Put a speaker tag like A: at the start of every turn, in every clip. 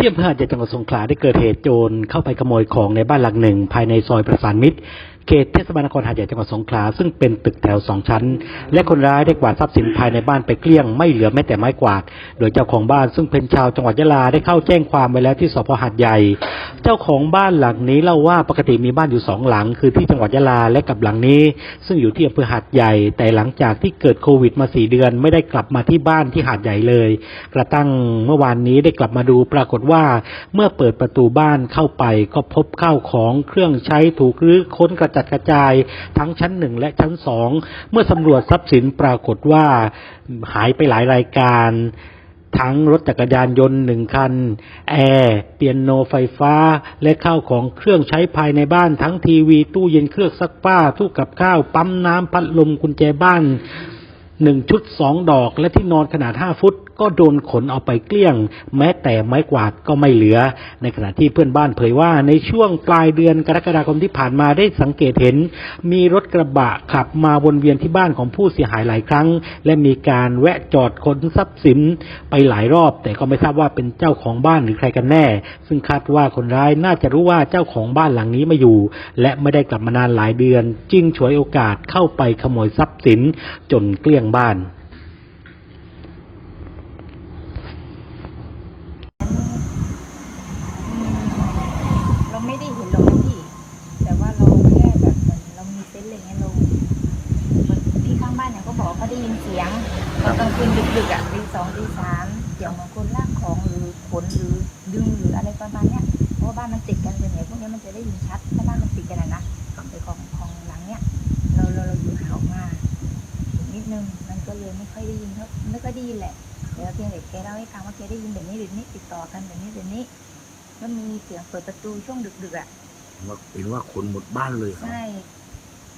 A: ที่อำเภอหาดใหญ่จังหวัดสงขลาได้เกิดเหตุโจรเข้าไปขโมยของในบ้านหลังหนึ่ง ภายในซอยประสานมิตร เขตเทศบาลนครหาดใหญ่จังหวัดสงขลาซึ่งเป็นตึกแถวสองชั้น และคนร้ายได้กวาดทรัพย์สินภายในบ้านไปเกลี้ยงไม่เหลือแม้แต่ไม้กวาด โดยเจ้าของบ้านซึ่งเป็นชาวจังหวัดยะลาได้เข้าแจ้งความไว้แล้วที่สพหาดใหญ่ เจ้าของบ้านหลังนี้เล่าว่าปกติมีบ้านอยู่สองหลัง คือที่จังหวัดยะลาและกับหลังนี้ ซึ่งอยู่ที่อำเภอหาดใหญ่ แต่หลังจากที่เกิดโควิดมาสี่เดือน ไม่ได้กลับมาที่บ้านที่หาดใหญ่เลย กระทั่งเมื่อวานนี้ได้กลับมาดูปรากฏว่า เมื่อเปิดประตูบ้านเข้าไปก็พบข้าวของเครื่องใช้ถูกรื้อค้นกระจัดกระจาย ทั้งชั้นหนึ่งและชั้นสองเมื่อสำรวจทรัพย์สินปรากฏว่าหายไปหลายรายการ ทั้งรถจักรยานยนต์หนึ่งคัน แอร์เปียโนไฟฟ้า และข้าวของเครื่องใช้ภายในบ้านทั้งทีวี ตู้เย็นเครื่องซักผ้า ตู้กับข้าว ปั๊มน้ำพัดลมกุญแจบ้าน หนึ่งชุดสองดอกและที่นอนขนาดห้าฟุต ก็โดนขนเอาไปเกลี้ยง แม้แต่ไม้กวาดก็ไม่เหลือ ในขณะที่เพื่อนบ้านเผยว่าในช่วงปลายเดือนกรกฎาคมที่ผ่านมาได้สังเกตเห็น มีรถกระบะขับมาวนเวียนที่บ้านของผู้เสียหายหลายครั้ง และมีการแวะจอดขนทรัพย์สินไปหลายรอบ แต่ก็ไม่ทราบว่าเป็นเจ้าของบ้านหรือใครกันแน่ ซึ่งคาดว่าคนร้ายน่าจะรู้ว่าเจ้าของบ้านหลังนี้ไม่อยู่ และไม่ได้กลับมานานหลายเดือน จึงฉวยโอกาสเข้าไปขโมยทรัพย์สิน จนเกลี้ยงบ้าน
B: เราไม่ได้เห็นหรอกนะพี่ แต่ว่าเราแค่แบบเหมือนเรามีเซนส์อะไรเงี้ยเราเหมือนพี่ข้างบ้านเนี่ยเขาบอกเขาได้ยินเสียงตอนกลางคืนดึกๆอะตีสองตีสามเสียงเหมือนคนลากของหรือขนหรือดึงหรืออะไรประมาณเนี้ยเพราะว่าบ้านมันติดกันเป็นไงพวกเนี้ยมันจะได้ยินชัดถ้าบ้านมันติดกันอะนะแต่ของของหลังเนี้ยเราเราเราอยู่ห่างออกมา นิดนึง มันก็เลยไม่ค่อยได้ยินเท่าไม่ค่อยได้ยินแหละเดี๋ยวเพียงแต่แกเล่าให้ฟังว่าแกได้ยินแบบนี้แบบนี้ติดต่อกันแบบนี้แบบนี้แล้วมีเสียงเปิดประตูช่วงดึกๆอะ
C: ว่าเห็นว่าคนหมดบ้านเลยครับ
B: ใช่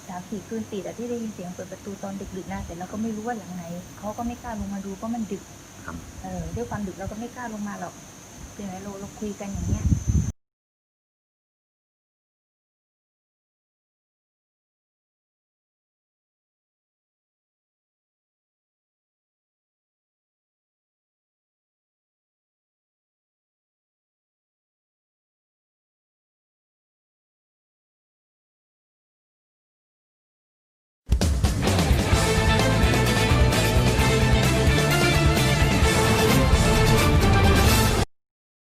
B: สามสี่คืนติดอะที่ได้ยินเสียงเปิดประตูตอนดึกๆนะแต่เราก็ไม่รู้ว่าหลังไหนเขาก็ไม่กล้าลงมาดูเพราะมันดึก
C: ครับ
B: เออด้วยความดึกเราก็ไม่กล้าลงมาหรอกเป็นไงเราเราคุยกันอย่างเงี้ย